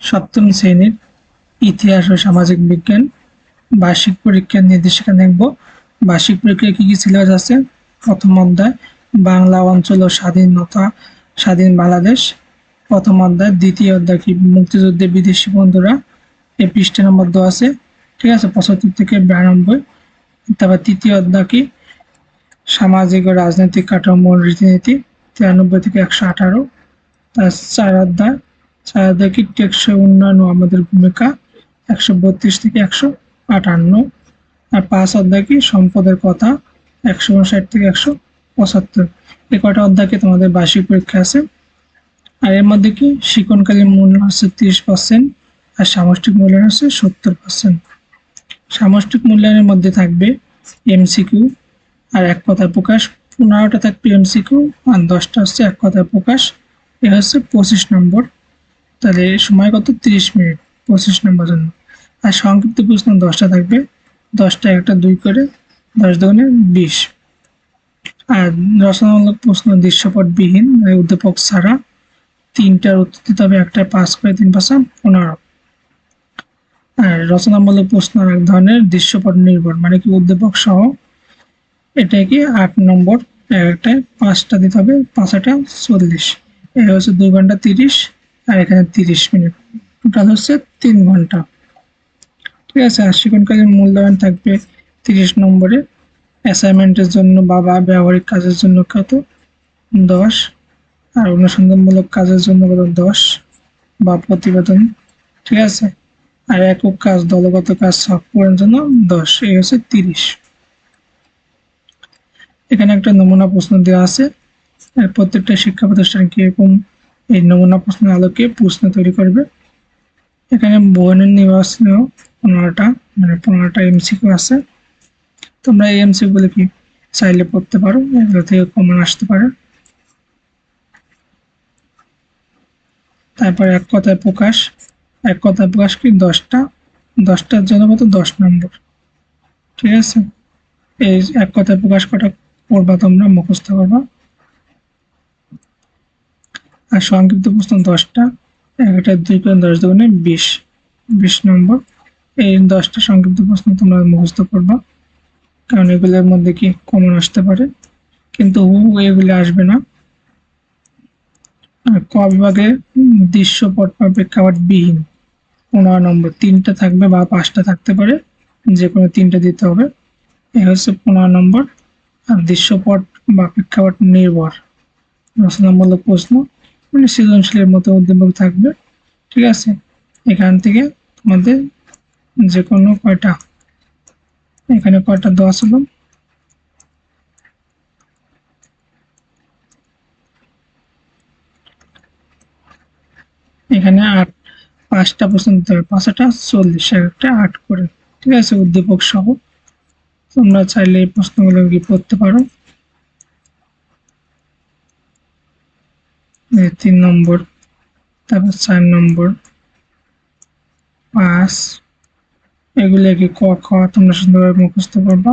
সপ্তম শ্রেণির ইতিহাস ও সামাজিক বিজ্ঞান বার্ষিক পরীক্ষার নির্দেশিকা দেখব। বার্ষিক পরীক্ষায় কি কি সিলেবাস আছে? প্রথম অধ্যায়, বাংলা অঞ্চল ও স্বাধীনতা, স্বাধীন বাংলাদেশ। প্রথম অধ্যায়, দ্বিতীয় অধ্যায় কি? মুক্তিযুদ্ধে বিদেশি বন্ধুরা এই পৃষ্ঠে নম্বর দেওয়া আছে। ঠিক আছে, পঁচাত্তর থেকে বিরানব্বই। তারপর তৃতীয় অধ্যায় কি? সামাজিক ও রাজনৈতিক কাঠামো রীতিনীতি, তিরানব্বই থেকে একশো আঠারো। তার চার অধ্যায় চার অধ্যায় কি টেকসই উন্নয়ন আমাদের ভূমিকা। একশো বত্রিশ থেকে একশো আটান্ন। আর পাঁচ অধ্যায় কি সম্পদের কথা, একশো উনষাট থেকে একশো পঁচাত্তর। এই কটা অধ্যায়কে তোমাদের বার্ষিক পরীক্ষা আছে? আর এর মধ্যে কি শিকনকালীন মূল্য হচ্ছে তিরিশ পার্সেন্ট আর সামষ্টিক মূল্যায়ন হচ্ছে সত্তর পার্সেন্ট সামষ্টিক মূল্যায়নের মধ্যে থাকবে এমসিকিউ আর এক কথায় প্রকাশ, পনেরোটা থাকবে এমসিকিউ আর দশটা হচ্ছে এক কথায় প্রকাশ। এ হচ্ছে পঁচিশ নম্বর। তাহলে সময় কত? তিরিশ মিনিট, পঁচিশ নম্বর জন্য। আর সংক্ষিপ্ত প্রশ্ন দশটা থাকবে। দশটা একটা দুই করে, দশ দুগুণে বিশ। আর রচনামূলক প্রশ্ন দৃশ্যপটবিহীন মানে উদ্দীপক ছাড়া। তিনটার উত্তর দিতে হবে একটা পাস করে তিন পাঁচা পনেরো। আর রচনামূলক প্রশ্ন এক ধরনের দৃশ্যপট নির্ভর মানে কি উদ্দীপক সহ। এটা কি আট নম্বর একটা পাঁচটা দিতে হবে, পাঁচটা চল্লিশ। এই হচ্ছে দুই ঘণ্টা তিরিশ। আর এখানে তিরিশ মিনিট। টোটাল হচ্ছে তিন ঘণ্টা। ঠিক আছে, আর শিক্ষণকালীন মূল্যায়ন থাকবে তিরিশ নম্বরে অ্যাসাইনমেন্টের জন্য বা ব্যবহারিক কাজের জন্য কত? দশ। আর অনুসন্ধানমূলক কাজের জন্য কত? দশ। বা প্রতিবেদন। ঠিক আছে? আর একক কাজ, দলগত কাজ সব পূরণের জন্য দশ। এই হচ্ছে তিরিশ। এখানে একটা নমুনা প্রশ্ন দেওয়া আছে। প্রত্যেকটা শিক্ষা প্রতিষ্ঠান কীরকম এই নমুনা প্রশ্নের আলোকে প্রশ্ন তৈরি করবে। এখানে বহনের নির্বাচনেও পনেরোটা মানে পনেরোটা এমসিকিউ আছে। তোমরা এই এমসিকিউ গুলো কি চাইলে পড়তে পারো, এগুলো থেকে কমন আসতে পারে। তারপর এক কথায় প্রকাশ, এক কথায় প্রকাশ কি দশটা, দশটার জন্য কত? দশ নম্বর। ঠিক আছে? এই এক কথায় প্রকাশ কটা পড়বা তোমরা, মুখস্থ করবা। আর সংক্ষিপ্ত প্রশ্ন দশটা একটা দুই করে দশ দুগুণে বিশ বিশ নম্বর। এই দশটা সংক্ষিপ্ত প্রশ্ন তোমরা মুখস্থ করবা, কারণ এগুলোর মধ্যে কি কমন আসতে পারে। কিন্তু হু এগুলো আসবে না। ক বিভাগে দৃশ্যপট বা প্রেক্ষাপট বিহীন। পনেরো নম্বর, তিনটা থাকবে বা পাঁচটা থাকতে পারে যে কোনো তিনটা দিতে হবে। এ হচ্ছে পনেরো নম্বর, আর দৃশ্যপট বা প্রেক্ষাপট নির্ভর। রচনামূলক প্রশ্ন মানে সৃজনশীলের মতো উদ্দীপক থাকবে। ঠিক আছে? এখান থেকে তোমাদের যে কোনো কয়টা? এখানে কয়টা দেওয়া ছিল এখানে আট, পাঁচটা হবে পাঁচটা, চল্লিশ, একটা আট করে। ঠিক আছে? উদ্দীপক সহ। তোমরা চাইলে এই প্রশ্নগুলো কি পড়তে পারো। তিন নম্বর তারপর চার নম্বর পাঁচ এগুলো কি ক খ তোমরা সুন্দরভাবে মুখস্থ করবা।